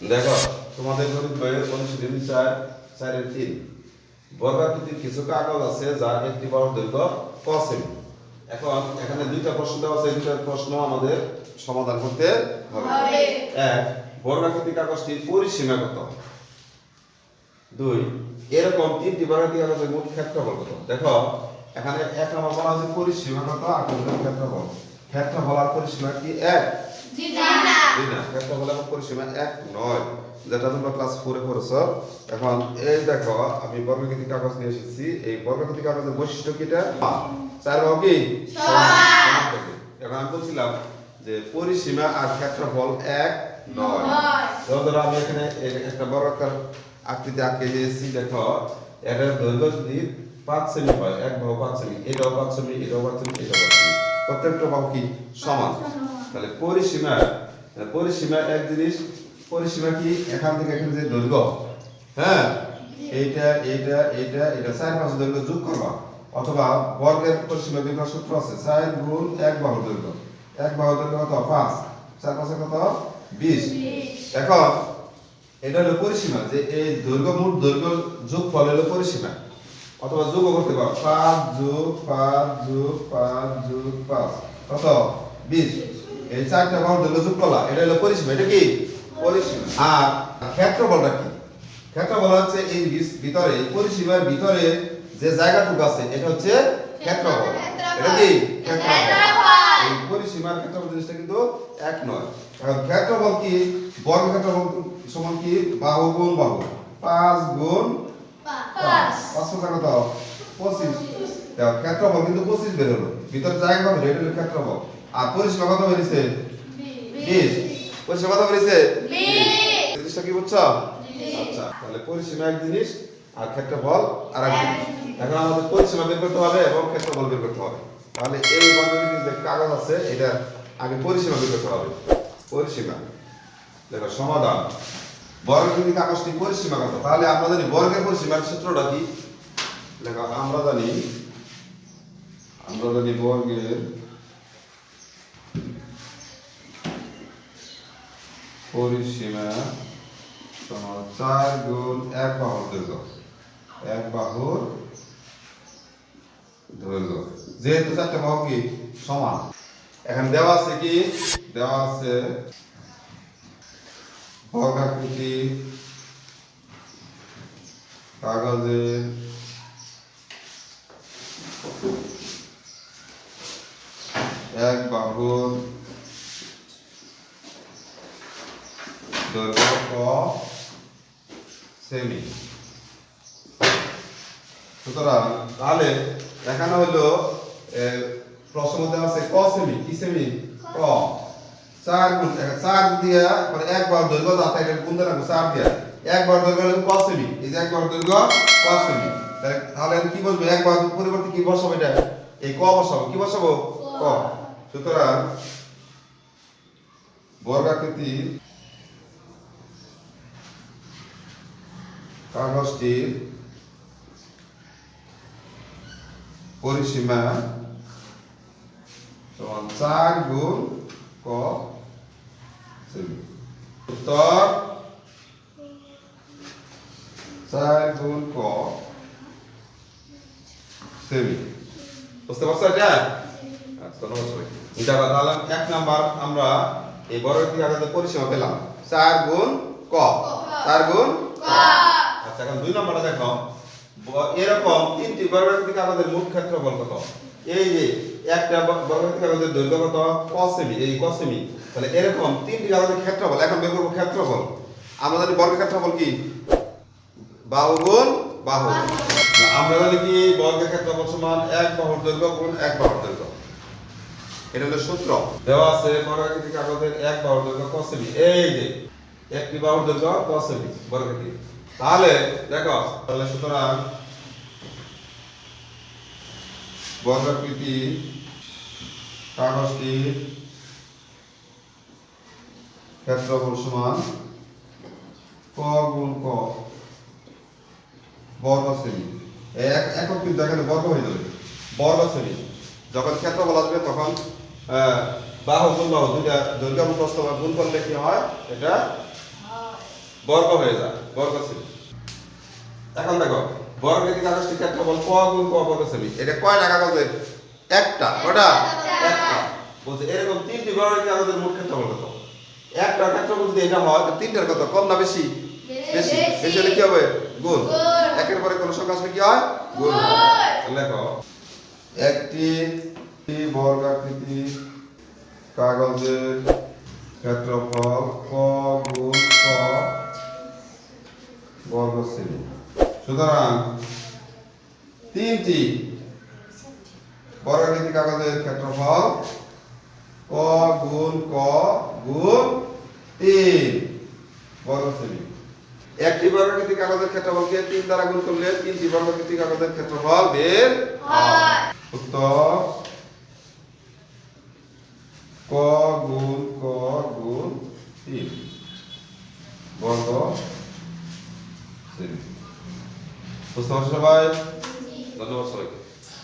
দেখো তোমাদের গণিত বইয়ের অনুশীলনী চার চারের তিন। বর্গাকৃতির কিছু কাগজ আছে যার একটি বড় দৈর্ঘ্য ক সেমি এখন এখানে দুইটা প্রশ্ন দেওয়া আছে দুইটা প্রশ্ন আমাদের সমাধান করতে হবে। এক বর্গাকৃতি কাগজটির পরিসীমা কত? দুই এরকম তিনটি বর্গাকৃতি কাগজের মোট ক্ষেত্রফল কত? দেখো এখানে এক নম্বর বলা হচ্ছে পরিসীমা কত আর ক্ষেত্রফল। ক্ষেত্রফল আর পরিসীমা কি এক? ক্ষেত্রফল এবং পরিসীমা এক নয়। যেটা তোমরা ক্লাস ফোরে পড়েছো। এখন এই দেখো আমি বর্গকৃতি কাগজ নিয়ে এসেছি। এই বর্গকৃতি কাগজের বৈশিষ্ট্য কিটা চার কি? সমান। সমান থাকে। এখন আমি বলছিলাম যে পরিসীমা আর ক্ষেত্রফল এক নয়। ধরো আমি এখানে একটা বর্গাকার আকৃতি আঁকে দিয়েছি দেখো। এটার দৈর্ঘ্য যদি পাঁচ সেমি হয় এক বাহু পাঁচ সেমি এটাও পাঁচ সেমি এটাও পাঁচ সেমি এটাও পাঁচ সেমি। প্রত্যেকটা বাহু কি? সমান। তাহলে পরিসীমা পরিসীমা এক জিনিস পরিসীমা কি? এখান থেকে এখানে যে দৈর্ঘ্য হ্যাঁ? এইটা এইটা এইটা এটা চার পাঁচ দৈর্ঘ্য যোগ করবা। অথবা বর্গের পরিসীমা বিভিন্ন সূত্র আছে। চার গুণ এক বাহু দৈর্ঘ্য। এক বাহু দৈর্ঘ্য কত? পাঁচ। চার পাঁচে কত? বিশ। এখন এটা হলো পরিসীমা যে এই দৈর্ঘ্য মোট দৈর্ঘ্য যোগ ফল হলো পরিসীমা। অথবা যোগও করতে পারো। পাঁচ যোগ পাঁচ যোগ পাঁচ যোগ পাঁচ। কত? বিশ। এই চারটা বাহুর দৈর্ঘ্য যোগ করলা এটা হলো পরিসীমা এটা কি? পরিসীমা। আর ক্ষেত্রফলটা কি? ক্ষেত্রফল হচ্ছে এই ভিতরে পরিসীমার ভিতরে যে জায়গাটুকু আছে এটা হচ্ছে ক্ষেত্রফল। এটা কি? ক্ষেত্রফল। এই পরিসীমার ক্ষেত্রফল জিনিসটা কিন্তু এক নয়। এখন ক্ষেত্রফল কি? বর্গ ক্ষেত্রফল সমান কি? বাহু গুণ বাহু পাঁচ গুণ পাঁচ। পাঁচ। পাঁচা কত? পঁচিশ। ক্ষেত্রফল কিন্তু পঁচিশ বেরোলো ভিতরে জায়গা কত এটা হলো ক্ষেত্রফল আর পরিসীমা কত বেরিয়েছে? বিশ। পরিসীমা কত বেরিয়েছে। জিনিসটা কি বুঝছ? আচ্ছা তাহলে পরিসীমা এক জিনিস আর ক্ষেত্রফল আর এক জিনিস। এখন আমাদের পরিসীমা বের করতে হবে এবং ক্ষেত্রফল বের করতে হবে। তাহলে এই বন্ধনীর যে কাগজ আছে এটা আগে পরিসীমা বের করতে হবে। পরিসীমা দেখো সমাধান। বর্গকৃতি কাগজটি পরিসীমা কত? তাহলে আমরা জানি বর্গের পরিসীমার সূত্রটা কি? দেখো আমরা জানি আমরা জানি বর্গের পরিসীমা সমান চার গুণ এক বাহুর দৈর্ঘ্য এক বাহুর দৈর্ঘ্য যেহেতু চারটা বাহু কি সমান এখন দেওয়া আছে কি? দেওয়া আছে বর্গাকৃতি কাগজের এক বাহুর দৈর্ঘ্য ক সেমি। সুতরাং তাহলে এখানে হলো প্রশ্ন মধ্যে আছে ক সেমি, কি সেমি? ক। চার গুণ চার দিয়া মানে একবার দৈর্ঘ্য যাতে এটা গুণ চার দিয়া। একবার দৈর্ঘ্য ক সেমি, এই যে একবার দৈর্ঘ্য ক সেমি। তাহলে কি বলব একবার পরিবর্তে কি বসাবো এটা? এই ক বসাবো, কি বসাবো? ক। সুতরাং বর্গাকৃতি কাগজটির পরিসীমা সমান চার গুণ ক উত্তর চার গুণ ক সেমি। বুঝতে পারছ এটা? ধন্যবাদ সবাই তাহলে এক নাম্বার আমরা এই বড় কাগজের পরিসীমা পেলাম। চার গুণ ক। চার গুণ ক। আচ্ছা এখন দুই নম্বরটা দেখো। এরকম তিনটি বর্গাকৃতি কাগজের মোট ক্ষেত্রফল কত এই যে একটা ব- বর্গাকৃতি কাগজের দৈর্ঘ্য কত? ক সেমি এই ক সেমি তাহলে এরকম তিনটি কাগজের ক্ষেত্রফল এখন বের করব ক্ষেত্রফল। আমরা জানি বর্গের ক্ষেত্রফল কি? বাহু গুণ বাহু। আমরা জানি কি বর্গের ক্ষেত্রফল সমান এক বাহুর দৈর্ঘ্য গুণ এক বাহুর দৈর্ঘ্য? এটা হলো সূত্র। দেওয়া আছে বর্গাকৃতি কাগজের এক বাহুর দৈর্ঘ্য ক সেমি এই যে, একটি বাহুর দৈর্ঘ্য ক সেমি বর্গাকৃতি তাহলে, দেখো, তাহলে সুতরাং বর্গাকৃতি কাগজটির ক্ষেত্রফল সমান ক গুণ ক, বর্গ সেমি এক একক কিন্তু এখানে বর্গ হয়ে যাবে। বর্গ সেমি যখন ক্ষেত্রফল আসবে, তখন বাহু গুণ বাহু দুইটা দৈর্ঘ্য এবং প্রস্থ গুণ করলে কি হয়? এটা বর্গ হয়ে যায় বর্গ সেমি এখন দেখো বর্গের কাগজটি ক্ষেত্রফল ক গুণ ক বর্গ সেমি এটা কয়টা কাগজের একটা কয়টা একটা। বলছে এরকম তিনটি বর্গের কাগজের মোট ক্ষেত্রফল কত একটা ক্ষেত্রফল যদি এটা হয় তো তিনটার কত কম না বেশি? বেশি। বেশি। হলে কি হবে? গুণ। একের পরে কোন সংখ্যা আসলে কি হয়? গুণ হয়। গুণ। লেখো একটি বর্গাকৃতি কাগজের ক্ষেত্রফল ক গুণ ক বর্গ সেমি সুতরাং তিনটি বর্গাকৃতি কাগজের ক্ষেত্রফল ক গুণ ক গুণ তিন বর্গ সেমি একটি বর্গাকৃতি কাগজের ক্ষেত্রফলকে তিন দ্বারা গুণ করলে তিনটি বর্গাকৃতি কাগজের ক্ষেত্রফল বের। উত্তর ক গুণ ক গুণ তিন। বর্গ বুঝতে পারছ সবাই? ধন্যবাদ সবাইকে।